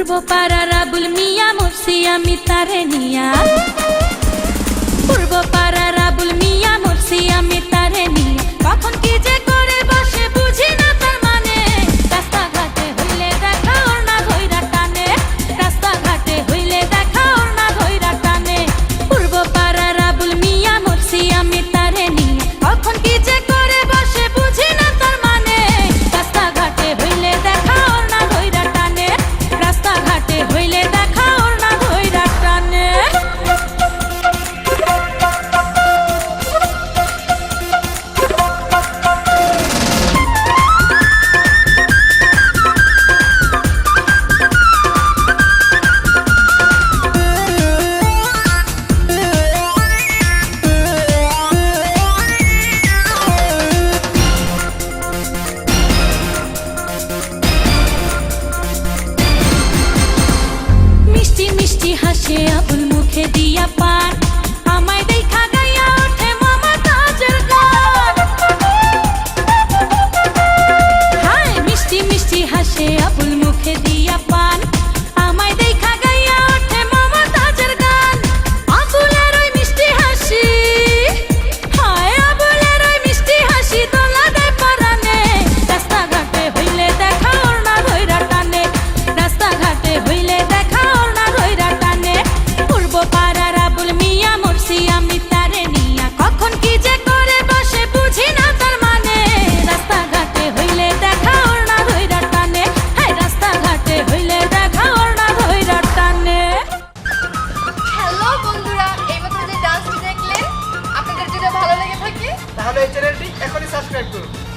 ঘুরবো পাড়া রাবুল মিয়া মুর্শি আমি তারে নিয়া। হাসে আবুল মুখে দিয়া পার আমায় দেখা গাইয়া ওঠে মামা তাজের গান। হায়, মিষ্টি মিষ্টি হাসে আবুল সাবস্ক্রাইব করুন